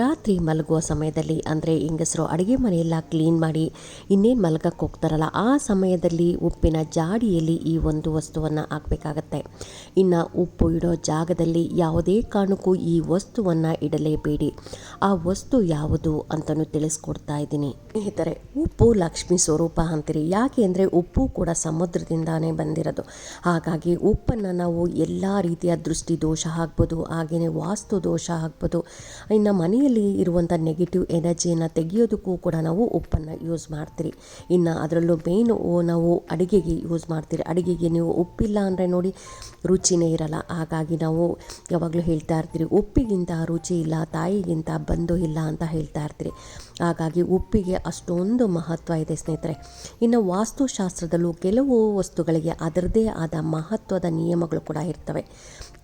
ರಾತ್ರಿ ಮಲಗುವ ಸಮಯದಲ್ಲಿ, ಅಂದರೆ ಹೆಂಗಸರು ಅಡುಗೆ ಮನೆಯೆಲ್ಲ ಕ್ಲೀನ್ ಮಾಡಿ ಇನ್ನೇನು ಮಲಗಕ್ಕೆ ಹೋಗ್ತಾರಲ್ಲ, ಆ ಸಮಯದಲ್ಲಿ ಉಪ್ಪಿನ ಜಾಡಿಯಲ್ಲಿ ಈ ಒಂದು ವಸ್ತುವನ್ನು ಹಾಕಬೇಕಾಗತ್ತೆ. ಇನ್ನು ಉಪ್ಪು ಇಡೋ ಜಾಗದಲ್ಲಿ ಯಾವುದೇ ಕಾರಣಕ್ಕೂ ಈ ವಸ್ತುವನ್ನು ಇಡಲೇಬೇಡಿ. ಆ ವಸ್ತು ಯಾವುದು ಅಂತಲೂ ತಿಳಿಸ್ಕೊಡ್ತಾ ಇದ್ದೀನಿ. ಸ್ನೇಹಿತರೆ, ಉಪ್ಪು ಲಕ್ಷ್ಮಿ ಸ್ವರೂಪ ಅಂತೀರಿ. ಯಾಕೆ ಅಂದರೆ ಉಪ್ಪು ಕೂಡ ಸಮುದ್ರದಿಂದಾನೇ ಬಂದಿರೋದು. ಹಾಗಾಗಿ ಉಪ್ಪನ್ನು ನಾವು ಎಲ್ಲ ರೀತಿಯ ದೃಷ್ಟಿ ದೋಷ ಆಗ್ಬೋದು ಹಾಗೆಯೇ ವಾಸ್ತು ದೋಷ ಆಗ್ಬೋದು, ಇನ್ನು ಮನೆಯಲ್ಲಿ ಇರುವಂಥ ನೆಗೆಟಿವ್ ಎನರ್ಜಿಯನ್ನು ತೆಗೆಯೋದಕ್ಕೂ ಕೂಡ ನಾವು ಉಪ್ಪನ್ನು ಯೂಸ್ ಮಾಡ್ತೀರಿ. ಇನ್ನು ಅದರಲ್ಲೂ ಮೇಯ್ನು ನಾವು ಅಡುಗೆಗೆ ಯೂಸ್ ಮಾಡ್ತೀರಿ. ಅಡುಗೆಗೆ ನೀವು ಉಪ್ಪಿಲ್ಲ ಅಂದರೆ ನೋಡಿ ರುಚಿನೇ ಇರಲ್ಲ. ಹಾಗಾಗಿ ನಾವು ಯಾವಾಗಲೂ ಹೇಳ್ತಾ ಇರ್ತೀರಿ, ಉಪ್ಪಿಗಿಂತ ರುಚಿ ಇಲ್ಲ, ತಾಯಿಗಿಂತ ಬಂದು ಇಲ್ಲ ಅಂತ ಹೇಳ್ತಾ ಇರ್ತೀರಿ. ಹಾಗಾಗಿ ಉಪ್ಪಿಗೆ ಅಷ್ಟೊಂದು ಮಹತ್ವ ಇದೆ ಸ್ನೇಹಿತರೆ. ಇನ್ನು ವಾಸ್ತುಶಾಸ್ತ್ರದಲ್ಲೂ ಕೆಲವು ವಸ್ತುಗಳಿಗೆ ಅದರದೇ ಆದ ಮಹತ್ವದ ನಿಯಮಗಳು ಕೂಡ ಇರ್ತವೆ.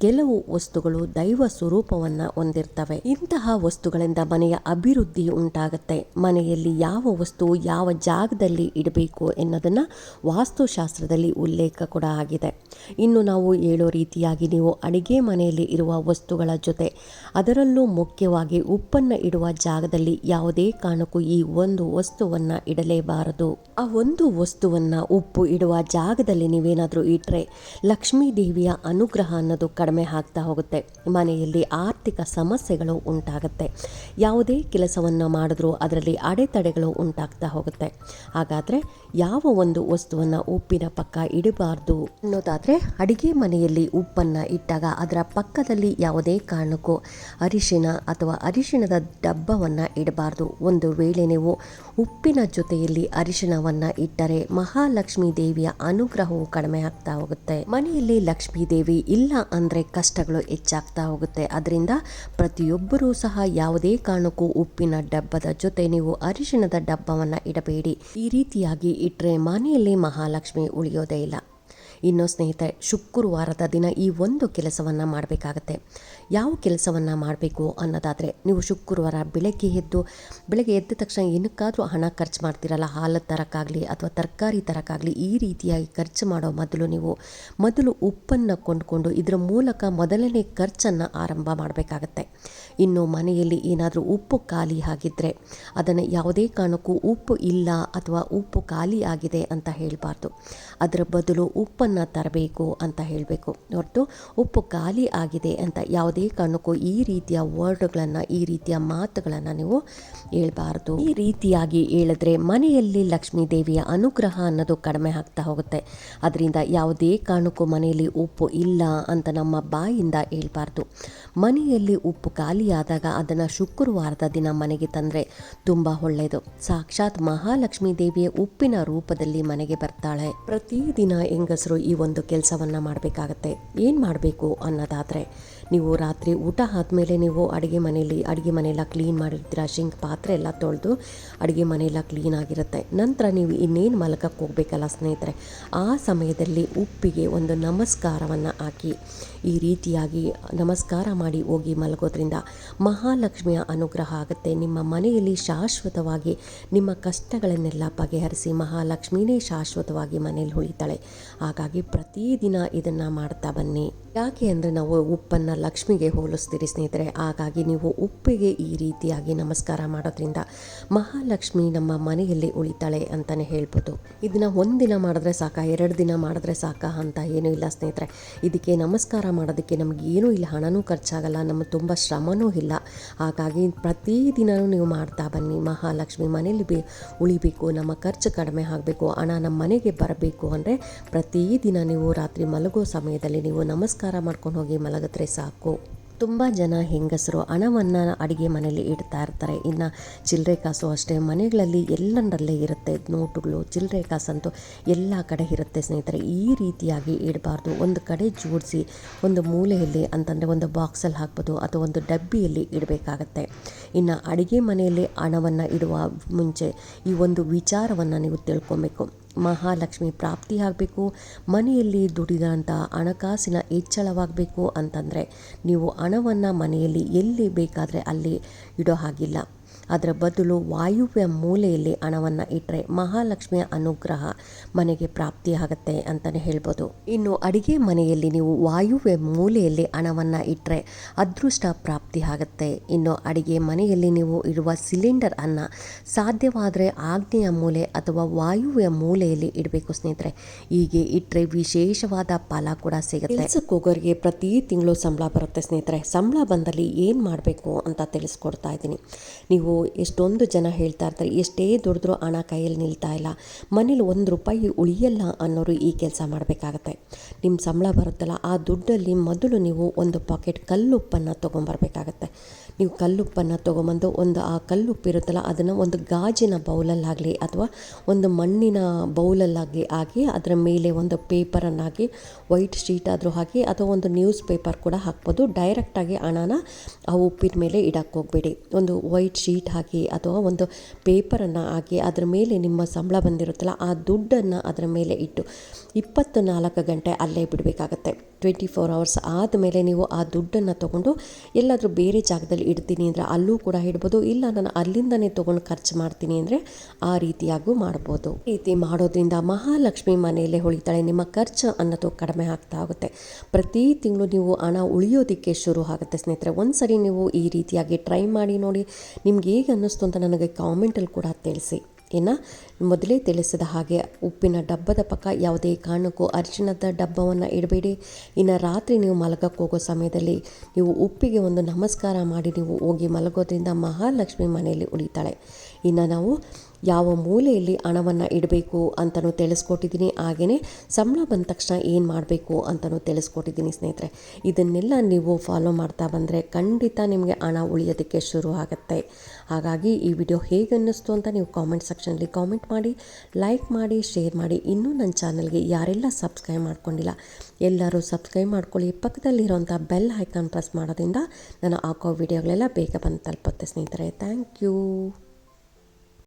ಕೆಲವು ವಸ್ತುಗಳು ದೈವ ಸ್ವರೂಪವನ್ನು ಹೊಂದಿರ್ತವೆ. ಇಂತಹ ವಸ್ತುಗಳಿಂದ ಮನೆಯ ಅಭಿವೃದ್ಧಿ ಉಂಟಾಗುತ್ತೆ. ಮನೆಯಲ್ಲಿ ಯಾವ ವಸ್ತು ಯಾವ ಜಾಗದಲ್ಲಿ ಇಡಬೇಕು ಎನ್ನೋದನ್ನು ವಾಸ್ತುಶಾಸ್ತ್ರದಲ್ಲಿ ಉಲ್ಲೇಖ ಕೂಡ ಆಗಿದೆ. ಇನ್ನು ನಾವು ಹೇಳೋ ರೀತಿಯಾಗಿ ನೀವು ಅಡಿಗೆ ಮನೆಯಲ್ಲಿ ಇರುವ ವಸ್ತುಗಳ ಜೊತೆ ಅದರಲ್ಲೂ ಮುಖ್ಯವಾಗಿ ಉಪ್ಪನ್ನು ಇಡುವ ಜಾಗದಲ್ಲಿ ಯಾವುದೇ ಕಾರಣಕ್ಕೂ ಈ ಒಂದು ವಸ್ತುವನ್ನು ಇಡಲೇಬಾರದು. ಆ ಒಂದು ವಸ್ತುವನ್ನು ಉಪ್ಪು ಇಡುವ ಜಾಗದಲ್ಲಿ ನೀವೇನಾದರೂ ಇಟ್ಟರೆ ಲಕ್ಷ್ಮೀ ದೇವಿಯ ಅನುಗ್ರಹ ಅನ್ನೋದು ಕಡಿಮೆ ಆಗ್ತಾ ಹೋಗುತ್ತೆ. ಮನೆಯಲ್ಲಿ ಆರ್ಥಿಕ ಸಮಸ್ಯೆಗಳು ಉಂಟಾಗುತ್ತೆ. ಯಾವುದೇ ಕೆಲಸವನ್ನು ಮಾಡಿದ್ರೂ ಅದರಲ್ಲಿ ಅಡೆತಡೆಗಳು ಉಂಟಾಗ್ತಾ ಹೋಗುತ್ತೆ. ಹಾಗಾದರೆ ಯಾವ ಒಂದು ವಸ್ತುವನ್ನು ಉಪ್ಪಿನ ಪಕ್ಕ ಇಡಬಾರ್ದು ಅನ್ನೋದಾದರೆ ಅಡುಗೆ ಮನೆಯಲ್ಲಿ ಉಪ್ಪನ್ನು ಇಟ್ಟಾಗ ಅದರ ಪಕ್ಕದಲ್ಲಿ ಯಾವುದೇ ಕಾರಣಕ್ಕೂ ಅರಿಶಿನ ಅಥವಾ ಅರಿಶಿಣದ ಡಬ್ಬವನ್ನು ಇಡಬಾರ್ದು. ಒಂದು ವೇಳೆ ನೀವು ಉಪ್ಪಿನ ಜೊತೆಯಲ್ಲಿ ಅರಿಶಿಣವನ್ನು ಇಟ್ಟರೆ ಮಹಾಲಕ್ಷ್ಮೀ ದೇವಿಯ ಅನುಗ್ರಹವು ಕಡಿಮೆ ಆಗ್ತಾ ಹೋಗುತ್ತೆ. ಮನೆಯಲ್ಲಿ ಲಕ್ಷ್ಮೀ ದೇವಿ ಇಲ್ಲ ಅಂದರೆ ಕಷ್ಟಗಳು ಹೆಚ್ಚಾಗ್ತಾ ಹೋಗುತ್ತೆ. ಅದರಿಂದ ಪ್ರತಿಯೊಬ್ಬರೂ ಸಹ ಯಾವುದೇ ಕಾರಣಕ್ಕೂ ಉಪ್ಪಿನ ಡಬ್ಬದ ಜೊತೆ ನೀವು ಅರಿಶಿಣದ ಡಬ್ಬವನ್ನು ಇಡಬೇಡಿ. ಈ ರೀತಿಯಾಗಿ ಇಟ್ಟರೆ ಮನೆಯಲ್ಲಿ ಮಹಾಲಕ್ಷ್ಮಿ ಉಳಿಯೋದೇ ಇಲ್ಲ. ಇನ್ನು ಸ್ನೇಹಿತರೆ, ಶುಕ್ರವಾರದ ದಿನ ಈ ಒಂದು ಕೆಲಸವನ್ನು ಮಾಡಬೇಕಾಗತ್ತೆ. ಯಾವ ಕೆಲಸವನ್ನು ಮಾಡಬೇಕು ಅನ್ನೋದಾದರೆ, ನೀವು ಶುಕ್ರವಾರ ಬೆಳಗ್ಗೆ ಎದ್ದು, ಬೆಳಗ್ಗೆ ಎದ್ದ ತಕ್ಷಣ ಏನಕ್ಕಾದರೂ ಹಣ ಖರ್ಚು ಮಾಡ್ತೀರಲ್ಲ, ಹಾಲು ತರಕ್ಕಾಗಲಿ ಅಥವಾ ತರಕಾರಿ ತರಕ್ಕಾಗಲಿ, ಈ ರೀತಿಯಾಗಿ ಖರ್ಚು ಮಾಡೋ ಮೊದಲು ನೀವು ಮೊದಲು ಉಪ್ಪನ್ನು ಕೊಂಡುಕೊಂಡು ಇದರ ಮೂಲಕ ಮೊದಲನೇ ಖರ್ಚನ್ನು ಆರಂಭ ಮಾಡಬೇಕಾಗತ್ತೆ. ಇನ್ನು ಮನೆಯಲ್ಲಿ ಏನಾದರೂ ಉಪ್ಪು ಖಾಲಿ ಆಗಿದ್ದರೆ ಅದನ್ನು ಯಾವುದೇ ಕಾರಣಕ್ಕೂ ಉಪ್ಪು ಇಲ್ಲ ಅಥವಾ ಉಪ್ಪು ಖಾಲಿ ಆಗಿದೆ ಅಂತ ಹೇಳಬಾರ್ದು. ಅದರ ಬದಲು ಉಪ್ಪನ್ನು ತರಬೇಕು ಅಂತ ಹೇಳಬೇಕು. ಹೊರತು ಉಪ್ಪು ಖಾಲಿ ಆಗಿದೆ ಅಂತ ಯಾವುದೇ ಕಾರಣಕ್ಕೂ ಈ ರೀತಿಯ ವರ್ಡ್ಗಳನ್ನು, ಈ ರೀತಿಯ ಮಾತುಗಳನ್ನು ನೀವು ಹೇಳಬಾರ್ದು. ಈ ರೀತಿಯಾಗಿ ಹೇಳಿದ್ರೆ ಮನೆಯಲ್ಲಿ ಲಕ್ಷ್ಮೀ ದೇವಿಯ ಅನುಗ್ರಹ ಅನ್ನೋದು ಕಡಿಮೆ ಆಗ್ತಾ ಹೋಗುತ್ತೆ. ಅದರಿಂದ ಯಾವುದೇ ಕಾರಣಕ್ಕೂ ಮನೆಯಲ್ಲಿ ಉಪ್ಪು ಇಲ್ಲ ಅಂತ ನಮ್ಮ ಬಾಯಿಂದ ಹೇಳ್ಬಾರ್ದು. ಮನೆಯಲ್ಲಿ ಉಪ್ಪು ಖಾಲಿಯಾದಾಗ ಅದನ್ನು ಶುಕ್ರವಾರದ ದಿನ ಮನೆಗೆ ತಂದರೆ ತುಂಬ ಒಳ್ಳೆಯದು ಸಾಕ್ಷಾತ್ ಮಹಾಲಕ್ಷ್ಮೀ ದೇವಿಯ ಉಪ್ಪಿನ ರೂಪದಲ್ಲಿ ಮನೆಗೆ ಬರ್ತಾಳೆ. ಪ್ರತಿದಿನ ಹೆಂಗಸರು ಈ ಒಂದು ಕೆಲಸವನ್ನು ಮಾಡಬೇಕಾಗತ್ತೆ. ಏನು ಮಾಡಬೇಕು ಅನ್ನೋದಾದರೆ ನೀವು ರಾತ್ರಿ ಊಟ ಆದಮೇಲೆ ನೀವು ಅಡುಗೆ ಮನೆಯಲ್ಲಿ, ಅಡುಗೆ ಮನೆಯೆಲ್ಲ ಕ್ಲೀನ್ ಮಾಡಿರ್ತೀರ? ಶಿಂಕ್ ಪಾತ್ರೆ ಎಲ್ಲ ತೊಳೆದು ಅಡುಗೆ ಮನೆಯೆಲ್ಲ ಕ್ಲೀನ್ ಆಗಿರುತ್ತೆ. ನಂತರ ನೀವು ಇನ್ನೇನು ಮಲಕಕ್ಕೆ ಹೋಗಬೇಕಲ್ಲ ಸ್ನೇಹಿತರೆ, ಆ ಸಮಯದಲ್ಲಿ ಉಪ್ಪಿಗೆ ಒಂದು ನಮಸ್ಕಾರವನ್ನು ಹಾಕಿ, ಈ ರೀತಿಯಾಗಿ ನಮಸ್ಕಾರ ಮಾಡಿ ಹೋಗಿ ಮಲಗೋದ್ರಿಂದ ಮಹಾಲಕ್ಷ್ಮಿಯ ಅನುಗ್ರಹ ಆಗುತ್ತೆ. ನಿಮ್ಮ ಮನೆಯಲ್ಲಿ ಶಾಶ್ವತವಾಗಿ ನಿಮ್ಮ ಕಷ್ಟಗಳನ್ನೆಲ್ಲ ಬಗೆಹರಿಸಿ ಮಹಾಲಕ್ಷ್ಮಿನೇ ಶಾಶ್ವತವಾಗಿ ಮನೆಯಲ್ಲಿ ಉಳಿತಾಳೆ. ಹಾಗಾಗಿ ಪ್ರತಿದಿನ ಇದನ್ನು ಮಾಡ್ತಾ ಬನ್ನಿ. ಯಾಕೆ ಅಂದರೆ ನಾವು ಉಪ್ಪನ್ನು ಲಕ್ಷ್ಮಿಗೆ ಹೋಲಿಸ್ತೀರಿ ಸ್ನೇಹಿತರೆ, ಹಾಗಾಗಿ ನೀವು ಉಪ್ಪಿಗೆ ಈ ರೀತಿಯಾಗಿ ನಮಸ್ಕಾರ ಮಾಡೋದ್ರಿಂದ ಮಹಾಲಕ್ಷ್ಮಿ ನಮ್ಮ ಮನೆಯಲ್ಲಿ ಉಳಿತಾಳೆ ಅಂತಲೇ ಹೇಳ್ಬೋದು. ಇದನ್ನು ಒಂದಿನ ಮಾಡಿದ್ರೆ ಸಾಕ, ಎರಡು ದಿನ ಮಾಡಿದ್ರೆ ಸಾಕ ಅಂತ ಏನೂ ಇಲ್ಲ ಸ್ನೇಹಿತರೆ. ಇದಕ್ಕೆ ನಮಸ್ಕಾರ ಮಾಡೋದಕ್ಕೆ ನಮಗೆ ಏನೂ ಇಲ್ಲ, ಹಣನೂ ಖರ್ಚಾಗಲ್ಲ ನಮಗೆ ತುಂಬ ಶ್ರಮನೂ ಇಲ್ಲ. ಹಾಗಾಗಿ ಪ್ರತಿದಿನವೂ ನೀವು ಮಾಡ್ತಾ ಬನ್ನಿ, ಮಹಾಲಕ್ಷ್ಮಿ ಮನೇಲಿ ಬಿ ಉಳಿಬೇಕು, ನಮ್ಮ ಖರ್ಚು ಕಡಿಮೆ ಆಗಬೇಕು, ಹಣ ನಮ್ಮ ಮನೆಗೆ ಬರಬೇಕು ಅಂದರೆ ಪ್ರತಿದಿನ ನೀವು ರಾತ್ರಿ ಮಲಗೋ ಸಮಯದಲ್ಲಿ ನೀವು ನಮಸ್ಕಾರ ಮಾಡ್ಕೊಂಡು ಹೋಗಿ ಮಲಗತ್ರೆ ಸಾಕು. ತುಂಬ ಜನ ಹೆಂಗಸರು ಹಣವನ್ನು ಅಡುಗೆ ಮನೆಯಲ್ಲಿ ಇಡ್ತಾ ಇರ್ತಾರೆ. ಇನ್ನು ಚಿಲ್ಲರೆ ಕಾಸು ಅಷ್ಟೇ. ಮನೆಗಳಲ್ಲಿ ಎಲ್ಲರಲ್ಲೇ ಇರುತ್ತೆ. ನೋಟುಗಳು, ಚಿಲ್ಲರೆ ಕಾಸಂತೂ ಎಲ್ಲ ಕಡೆ ಇರುತ್ತೆ ಸ್ನೇಹಿತರೆ. ಈ ರೀತಿಯಾಗಿ ಇಡಬಾರ್ದು. ಒಂದು ಕಡೆ ಜೋಡಿಸಿ, ಒಂದು ಮೂಲೆಯಲ್ಲಿ ಅಂತಂದರೆ ಒಂದು ಬಾಕ್ಸಲ್ಲಿ ಹಾಕ್ಬೋದು ಅಥವಾ ಒಂದು ಡಬ್ಬಿಯಲ್ಲಿ ಇಡಬೇಕಾಗತ್ತೆ. ಇನ್ನು ಅಡುಗೆ ಮನೆಯಲ್ಲಿ ಹಣವನ್ನು ಇಡುವ ಮುಂಚೆ ಈ ಒಂದು ವಿಚಾರವನ್ನು ನೀವು ತಿಳ್ಕೊಬೇಕು. ಮಹಾಲಕ್ಷ್ಮಿ ಪ್ರಾಪ್ತಿ ಆಗಬೇಕು, ಮನೆಯಲ್ಲಿ ದುಡಿದಂಥ ಹಣಕಾಸಿನ ಹೆಚ್ಚಳವಾಗಬೇಕು ಅಂತಂದರೆ ನೀವು ಹಣವನ್ನು ಮನೆಯಲ್ಲಿ ಎಲ್ಲಿ ಬೇಕಾದರೆ ಅಲ್ಲಿ ಇಡೋ ಹಾಗಿಲ್ಲ. ಅದರ ಬದಲು ವಾಯುವ್ಯ ಮೂಲೆಯಲ್ಲಿ ಹಣವನ್ನು ಇಟ್ಟರೆ ಮಹಾಲಕ್ಷ್ಮಿಯ ಅನುಗ್ರಹ ಮನೆಗೆ ಪ್ರಾಪ್ತಿಯಾಗತ್ತೆ ಅಂತಲೇ ಹೇಳ್ಬೋದು. ಇನ್ನು ಅಡಿಗೆ ಮನೆಯಲ್ಲಿ ನೀವು ವಾಯುವ್ಯ ಮೂಲೆಯಲ್ಲಿ ಹಣವನ್ನು ಇಟ್ಟರೆ ಅದೃಷ್ಟ ಪ್ರಾಪ್ತಿ ಆಗುತ್ತೆ ಇನ್ನು ಅಡಿಗೆ ಮನೆಯಲ್ಲಿ ನೀವು ಇಡುವ ಸಿಲಿಂಡರ್ ಅನ್ನು ಸಾಧ್ಯವಾದರೆ ಆಗ್ನೇಯ ಮೂಲೆ ಅಥವಾ ವಾಯುವ್ಯ ಮೂಲೆಯಲ್ಲಿ ಇಡಬೇಕು ಸ್ನೇಹಿತರೆ. ಹೀಗೆ ಇಟ್ಟರೆ ವಿಶೇಷವಾದ ಫಲ ಕೂಡ ಸಿಗುತ್ತೆ. ಕೆಲ್ಸಕ್ಕೆ ಪ್ರತಿ ತಿಂಗಳು ಸಂಬಳ ಬರುತ್ತೆ ಸ್ನೇಹಿತರೆ. ಸಂಬಳ ಬಂದಲ್ಲಿ ಏನು ಮಾಡಬೇಕು ಅಂತ ತಿಳಿಸ್ಕೊಡ್ತಾ ಇದ್ದೀನಿ. ನೀವು ಎಷ್ಟೊಂದು ಜನ ಹೇಳ್ತಾ ಇರ್ತಾರೆ, ಎಷ್ಟೇ ದುಡಿದ್ರು ಹಣ ಕೈಯಲ್ಲಿ ನಿಲ್ತಾ ಇಲ್ಲ. ಮನೇಲಿ ಒಂದು ರೂಪಾಯಿ ಉಳಿಯಲ್ಲ ಅನ್ನೋರು ಈ ಕೆಲಸ ಮಾಡಬೇಕಾಗತ್ತೆ. ನಿಮ್ಮ ಸಂಬಳ ಬರುತ್ತಲ್ಲ, ಆ ದುಡ್ಡಲ್ಲಿ ಮೊದಲು ನೀವು ಒಂದು ಪಾಕೆಟ್ ಕಲ್ಲುಪ್ಪನ್ನು ತೊಗೊಂಬರ್ಬೇಕಾಗತ್ತೆ. ನೀವು ಕಲ್ಲುಪ್ಪನ್ನು ತೊಗೊಂಬಂದು ಒಂದು ಆ ಕಲ್ಲುಪ್ಪಿರುತ್ತಲ್ಲ ಅದನ್ನು ಒಂದು ಗಾಜಿನ ಬೌಲಲ್ಲಾಗಲಿ ಅಥವಾ ಒಂದು ಮಣ್ಣಿನ ಬೌಲಲ್ಲಾಗಲಿ ಹಾಕಿ, ಅದರ ಮೇಲೆ ಒಂದು ಪೇಪರನ್ನಾಗಿ, ವೈಟ್ ಶೀಟ್ ಆದರೂ ಹಾಕಿ, ಅಥವಾ ಒಂದು ನ್ಯೂಸ್ ಪೇಪರ್ ಕೂಡ ಹಾಕ್ಬೋದು. ಡೈರೆಕ್ಟಾಗಿ ಹಣನ ಆ ಉಪ್ಪಿನ ಮೇಲೆ ಇಡಕ್ಕೆ ಹೋಗಬೇಡಿ. ಒಂದು ವೈಟ್ ಶೀಟ್ ಹಾಕಿ ಅಥವಾ ಒಂದು ಪೇಪರನ್ನು ಹಾಕಿ ಅದರ ಮೇಲೆ ನಿಮ್ಮ ಸಂಬಳ ಬಂದಿರುತ್ತಲ್ಲ, ಆ ದುಡ್ಡನ್ನು ಅದರ ಮೇಲೆ ಇಟ್ಟು ಇಪ್ಪತ್ತು ನಾಲ್ಕು ಗಂಟೆ ಅಲ್ಲೇ ಬಿಡಬೇಕಾಗತ್ತೆ. ಟ್ವೆಂಟಿ ಫೋರ್ ಅವರ್ಸ್ ಆದಮೇಲೆ ನೀವು ಆ ದುಡ್ಡನ್ನು ತೊಗೊಂಡು ಎಲ್ಲಾದರೂ ಬೇರೆ ಜಾಗದಲ್ಲಿ ಇಡ್ತೀನಿ ಅಂದರೆ ಅಲ್ಲೂ ಕೂಡ ಇಡ್ಬೋದು, ಇಲ್ಲ ನಾನು ಅಲ್ಲಿಂದನೇ ತೊಗೊಂಡು ಖರ್ಚು ಮಾಡ್ತೀನಿ ಅಂದರೆ ಆ ರೀತಿಯಾಗೂ ಮಾಡ್ಬೋದು. ಈ ರೀತಿ ಮಾಡೋದ್ರಿಂದ ಮಹಾಲಕ್ಷ್ಮಿ ಮನೆಯಲ್ಲೇ ಉಳಿತಾಳೆ, ನಿಮ್ಮ ಖರ್ಚು ಅನ್ನೋದು ಕಡಿಮೆ ಆಗ್ತಾ ಹೋಗುತ್ತೆ ಪ್ರತಿ ತಿಂಗಳು ನೀವು ಹಣ ಉಳಿಯೋದಕ್ಕೆ ಶುರು ಆಗುತ್ತೆ ಸ್ನೇಹಿತರೆ. ಒಂದು ಸರಿ ನೀವು ಈ ರೀತಿಯಾಗಿ ಟ್ರೈ ಮಾಡಿ ನೋಡಿ, ನಿಮ್ಗೆ ಹೇಗೆ ಅನ್ನಿಸ್ತು ಅಂತ ನನಗೆ ಕಾಮೆಂಟಲ್ಲಿ ಕೂಡ ತಿಳಿಸಿ. ಇನ್ನು ಮೊದಲೇ ತಿಳಿಸಿದ ಹಾಗೆ ಉಪ್ಪಿನ ಡಬ್ಬದ ಪಕ್ಕ ಯಾವುದೇ ಕಾರಣಕ್ಕೂ ಅರಿಶಿಣದ ಡಬ್ಬವನ್ನು ಇಡಬೇಡಿ. ಇನ್ನು ರಾತ್ರಿ ನೀವು ಮಲಗಕ್ಕೆ ಹೋಗೋ ಸಮಯದಲ್ಲಿ ನೀವು ಉಪ್ಪಿಗೆ ಒಂದು ನಮಸ್ಕಾರ ಮಾಡಿ ನೀವು ಹೋಗಿ ಮಲಗೋದ್ರಿಂದ ಮಹಾಲಕ್ಷ್ಮಿ ಮನೆಯಲ್ಲಿ ಉಳಿತಾಳೆ. ಇನ್ನು ನಾವು ಯಾವ ಮೂಲೆಯಲ್ಲಿ ಹಣವನ್ನು ಇಡಬೇಕು ಅಂತಲೂ ತಿಳಿಸ್ಕೊಟ್ಟಿದ್ದೀನಿ. ಹಾಗೆಯೇ ಸಂಬಳ ಬಂದ ತಕ್ಷಣ ಏನು ಮಾಡಬೇಕು ಅಂತಲೂ ತಿಳಿಸ್ಕೊಟ್ಟಿದ್ದೀನಿ ಸ್ನೇಹಿತರೆ. ಇದನ್ನೆಲ್ಲ ನೀವು ಫಾಲೋ ಮಾಡ್ತಾ ಬಂದರೆ ಖಂಡಿತ ನಿಮಗೆ ಹಣ ಉಳಿಯೋದಕ್ಕೆ ಶುರು ಆಗುತ್ತೆ. ಹಾಗಾಗಿ ಈ ವಿಡಿಯೋ ಹೇಗೆ ಅನ್ನಿಸ್ತು ಅಂತ ನೀವು ಕಾಮೆಂಟ್ ಸೆಕ್ಷನಲ್ಲಿ ಕಾಮೆಂಟ್ ಮಾಡಿ ಲೈಕ್ ಮಾಡಿ ಶೇರ್ ಮಾಡಿ. ಇನ್ನೂ ನನ್ನ ಚಾನಲ್ಗೆ ಯಾರೆಲ್ಲ ಸಬ್ಸ್ಕ್ರೈಬ್ ಮಾಡ್ಕೊಂಡಿಲ್ಲ, ಎಲ್ಲರೂ ಸಬ್ಸ್ಕ್ರೈಬ್ ಮಾಡ್ಕೊಳ್ಳಿ. ಪಕ್ಕದಲ್ಲಿರೋಂಥ ಬೆಲ್ ಐಕಾನ್ ಪ್ರೆಸ್ ಮಾಡೋದ್ರಿಂದ ನಾನು ಹಾಕೋ ವಿಡಿಯೋಗಳೆಲ್ಲ ಬೇಗ ಬಂದು ತಲುಪುತ್ತೆ ಸ್ನೇಹಿತರೆ. Thank you